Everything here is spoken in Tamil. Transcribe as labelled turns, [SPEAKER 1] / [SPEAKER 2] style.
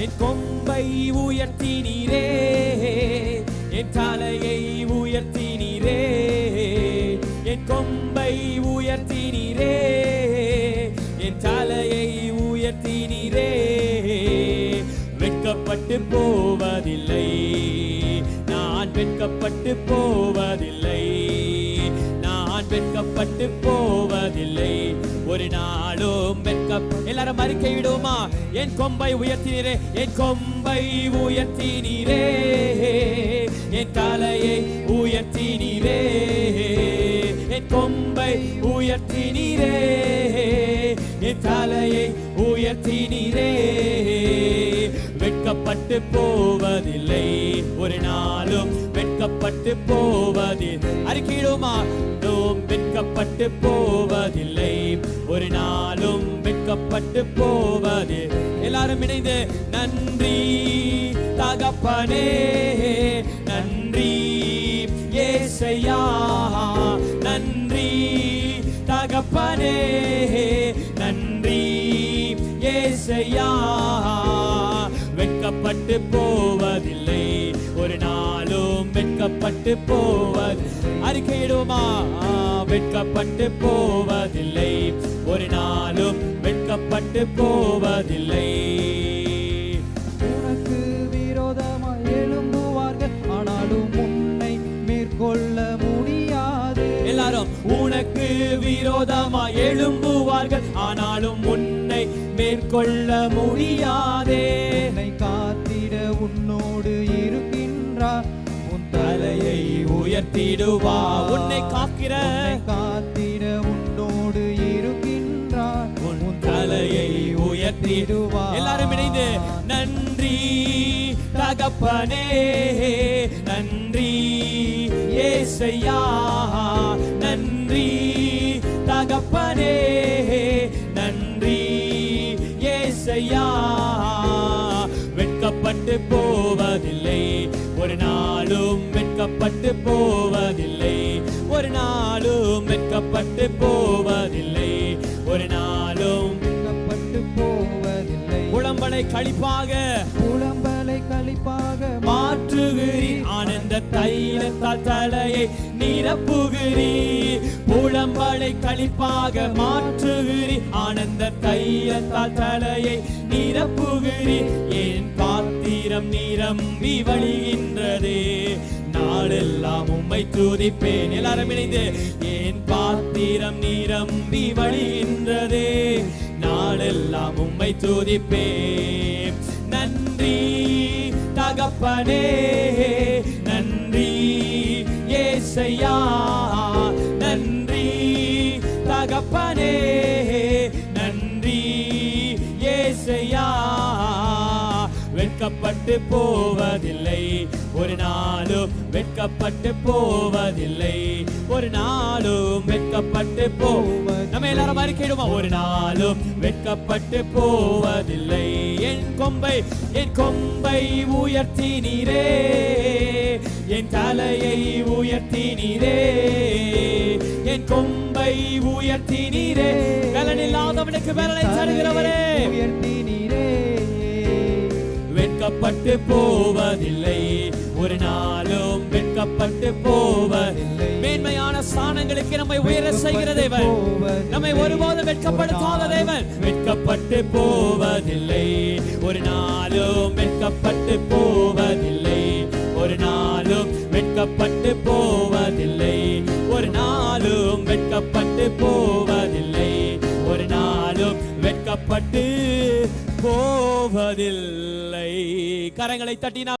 [SPEAKER 1] என் கொம்பை உயர்த்தினீரே என் தலையை உயர்த்தினீரே என் கொம்பை உயர்த்தினீரே என் தலையை உயர்த்தினீரே. வெட்கப்பட்டு போவதில்லை நான் வெட்கப்பட்டு போவதில்லை. வெட்கப்பட்டு போவதில்லை. ஒரு நாளும் வெட்க எல்லாரும் அறிக்கையிடுமா என் கொம்பை உயர்த்தினீரே என் கொம்பை உயர்த்தினீரே. என் தலையை உயர்த்தினீரே. என் கொம்பை உயர்த்தினீரே. என் தலையை உயர்த்தினீரே. வெட்கப்பட்டு போவதில்லை. ஒரு நாளும் வெட்கப்பட்டு போவதில் அறிக்கையிடுமா வெட்கப்பட்டு போவதில்லை. ஒரு நாளும் வெட்கப்பட்டு போவது எல்லாரும் இணைந்து நன்றி தகப்பனே நன்றி ஏசையா நன்றி தகப்பனே நன்றி ஏசையா. வெட்கப்பட்டு போ வெட்கப்பட்டு போவது. அறிக்கையிடுமா? வெட்கப்பட்டு போவதில்லை. ஒரு நாளும் வெட்கப்பட்டு போவதில்லை.
[SPEAKER 2] உனக்கு விரோதமாய் எழும்புவார்கள். ஆனாலும் உன்னை மேற்கொள்ள முடியாது.
[SPEAKER 1] எல்லாரும் உனக்கு விரோதமா எழும்புவார்கள். ஆனாலும் உன்னை மேற்கொள்ள முடியாதே.
[SPEAKER 2] உன்னை காத்திட உன்னோடு
[SPEAKER 1] உயர்த்திடுவா உன்னை காக்கிற
[SPEAKER 2] காத்திட உன்னோடு இருக்கின்றார்.
[SPEAKER 1] உன் தலையை உயர்த்திடுவா. எல்லாரும் இணைந்து நன்றி தகப்பனே நன்றி ஏசையா நன்றி தகப்பனே நன்றி ஏசையா. வெட்கப்பட்டு போவதில்லை. ஒரு நாளும் வெட்கப்பட்டு போவதில்லை ஒரு நாளும்
[SPEAKER 2] வெட்கப்பட்டு போவதில்லை.
[SPEAKER 1] உடம்பலை கழிப்பாக
[SPEAKER 2] புலம்பலை கழிப்பாக
[SPEAKER 1] மாற்றுகிறீர். ஆனந்த தைலத்தால் தலையை நிரப்புகிறீர். புலம்பலை கழிப்பாக மாற்றுகிறீர். ஆனந்த தைலத்தால் தலையை நிரப்புகிறீர். என் பாத்திரம் நிரம்பி வழிகின்றதே? நாளெல்லாம் உம்மை துதிப்பேன். எல்லாரும் இணைந்து என் பாத்திரம் நிரம்பி வழிகின்றதே. நாளெல்லாம் உம்மை துதிப்பேன். நன்றி தகப்பனே. நன்றி ஏசையா. நன்றி தகப்பனே. நன்றி ஏசையா. வெட்கப்பட்டு போவதில்லை. ஒரு நாளும் வெட்கப்பட்டு போவதில்லை. ஒரு நாளும் வெட்கப்பட்டு போவ நம்ம எல்லாரும் அறிக்கையிடுமா ஒரு நாளும் வெட்கப்பட்டு போவதில்லை. என் கொம்பை என் கொம்பை உயர்த்தி நீரே. என் தலையை உயர்த்தி நீரே. என் கொம்பை உயர்த்தி நீரே. பலனில்லாதவனுக்கு பலனை தருகிறவரே.
[SPEAKER 2] உயர்த்தி நீரே.
[SPEAKER 1] வெட்கப்பட்டு போவதில்லை. ஒரு நாளும் வெட்கப்பட்டு போவதில்லை. மேன்மையான ஸ்தானங்களுக்கு நம்மை உயர செய்கிற தேவன். நம்மை ஒருபோதும் வெட்கப்படுத்தாத தேவன். வெட்கப்பட்டு போவதில்லை. ஒரு நாளும் வெட்கப்பட்டு போவதில்லை. ஒரு நாளும் வெட்கப்பட்டு போவதில்லை. ஒரு நாளும் வெட்கப்பட்டு போவதில்லை. ஒரு நாளும் வெட்கப்பட்டு போவதில்லை. கரங்களை தட்டினா